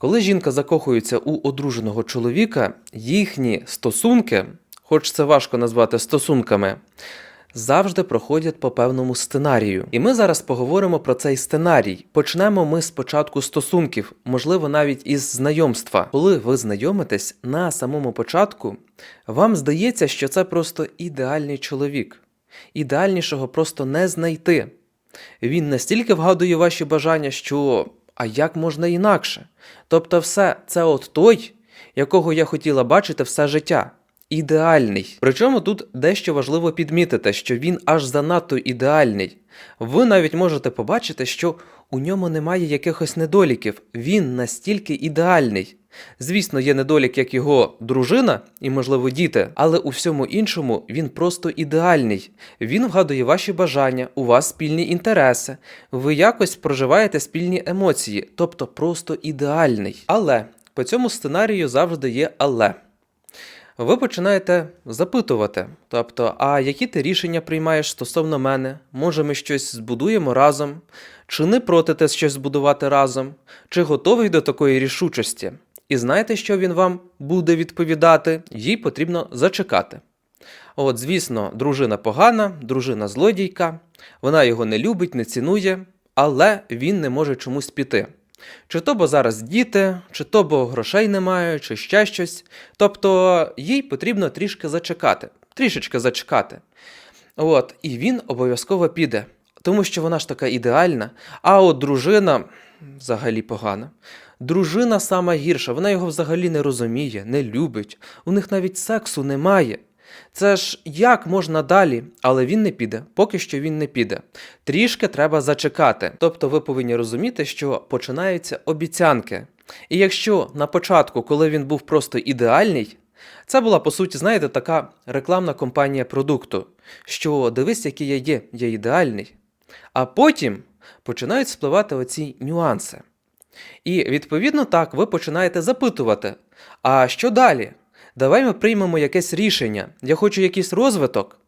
Коли жінка закохується у одруженого чоловіка, їхні стосунки, хоч це важко назвати стосунками, завжди проходять по певному сценарію. І ми зараз поговоримо про цей сценарій. Почнемо ми спочатку стосунків, можливо, навіть із знайомства. Коли ви знайомитесь на самому початку, вам здається, що це просто ідеальний чоловік. Ідеальнішого просто не знайти. Він настільки вгадує ваші бажання, що а як можна інакше? Тобто, все це от той, якого я хотіла бачити все життя. Ідеальний. Причому тут дещо важливо підмітити, що він аж занадто ідеальний. Ви навіть можете побачити, що у ньому немає якихось недоліків. Він настільки ідеальний. Звісно, є недолік, як його дружина і, можливо, діти, але у всьому іншому він просто ідеальний. Він вгадує ваші бажання, у вас спільні інтереси, ви якось проживаєте спільні емоції, тобто просто ідеальний. Але по цьому сценарію завжди є але. Ви починаєте запитувати, тобто, а які ти рішення приймаєш стосовно мене? Може, ми щось збудуємо разом? Чи не проти ти щось збудувати разом? Чи готовий до такої рішучості? І знаєте, що він вам буде відповідати? Їй потрібно зачекати. От, звісно, дружина погана, дружина злодійка, вона його не любить, не цінує, але він не може чомусь піти. Чи то бо зараз діти, чи то бо грошей немає, чи ще щось. Тобто їй потрібно трішки зачекати, трішечки зачекати. От, і він обов'язково піде, тому що вона ж така ідеальна, а от дружина взагалі погана. Дружина сама гірша, вона його взагалі не розуміє, не любить, у них навіть сексу немає. Це ж як можна далі, але він не піде, поки що він не піде. Трішки треба зачекати. Тобто ви повинні розуміти, що починаються обіцянки. І якщо на початку, коли він був просто ідеальний, це була по суті, знаєте, така рекламна кампанія продукту, що дивись, який я є, я ідеальний. А потім починають спливати оці нюанси. І відповідно так ви починаєте запитувати: а що далі? Давай ми приймемо якесь рішення. Я хочу якийсь розвиток.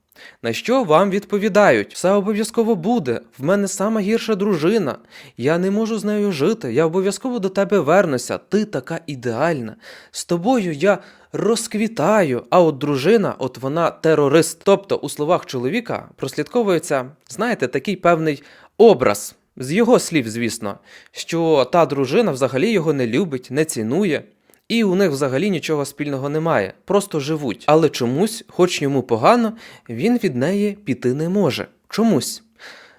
На що вам відповідають? Все обов'язково буде. В мене сама гірша дружина. Я не можу з нею жити. Я обов'язково до тебе вернуся. Ти така ідеальна. З тобою я розквітаю. А от дружина, от вона терорист. Тобто, у словах чоловіка прослідковується, знаєте, такий певний образ. З його слів, звісно, що та дружина взагалі його не любить, не цінує. І у них взагалі нічого спільного немає, просто живуть. Але чомусь, хоч йому погано, він від неї піти не може. Чомусь.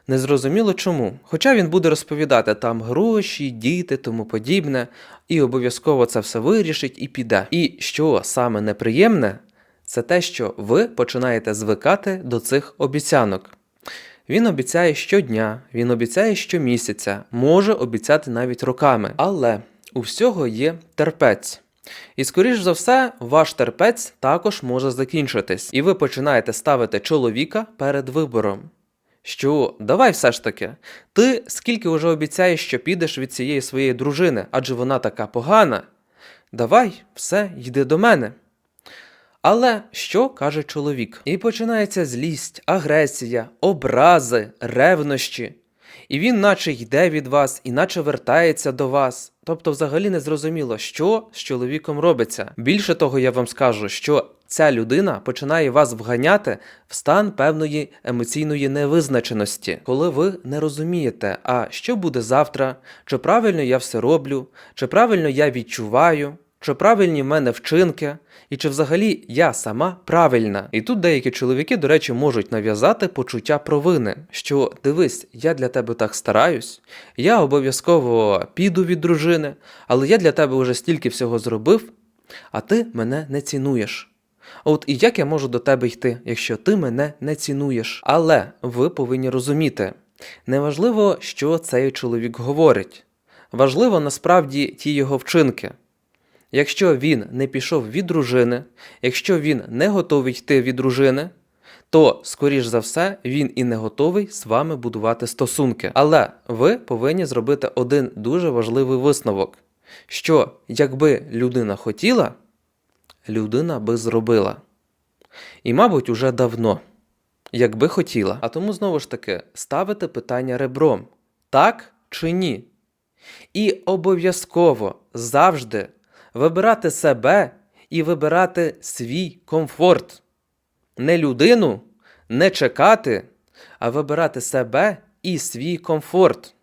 Незрозуміло чому. Хоча він буде розповідати там гроші, діти, тому подібне, і обов'язково це все вирішить і піде. І що саме неприємне, це те, що ви починаєте звикати до цих обіцянок. Він обіцяє щодня, він обіцяє щомісяця, може обіцяти навіть роками. Але у всього є терпець. І, скоріш за все, ваш терпець також може закінчитись, і ви починаєте ставити чоловіка перед вибором. Що давай все ж таки, ти скільки вже обіцяєш, що підеш від цієї своєї дружини, адже вона така погана. Давай, все, йди до мене. Але що каже чоловік? І починається злість, агресія, образи, ревнощі. І він наче йде від вас, і наче вертається до вас. Тобто, взагалі не зрозуміло, що з чоловіком робиться. Більше того, я вам скажу, що ця людина починає вас вганяти в стан певної емоційної невизначеності, коли ви не розумієте, а що буде завтра, чи правильно я все роблю, чи правильно я відчуваю. Чи правильні в мене вчинки, і чи взагалі я сама правильна? І тут деякі чоловіки, до речі, можуть нав'язати почуття провини, що дивись, я для тебе так стараюсь, я обов'язково піду від дружини, але я для тебе вже стільки всього зробив, а ти мене не цінуєш. От і як я можу до тебе йти, якщо ти мене не цінуєш? Але ви повинні розуміти, неважливо, що цей чоловік говорить, важливо насправді ті його вчинки. Якщо він не пішов від дружини, якщо він не готовий йти від дружини, то, скоріш за все, він і не готовий з вами будувати стосунки. Але ви повинні зробити один дуже важливий висновок: що якби людина хотіла, людина би зробила. І, мабуть, уже давно, якби хотіла. А тому знову ж таки ставити питання ребром: так чи ні? І обов'язково завжди вибирати себе і вибирати свій комфорт. Не людину, не чекати, а вибирати себе і свій комфорт.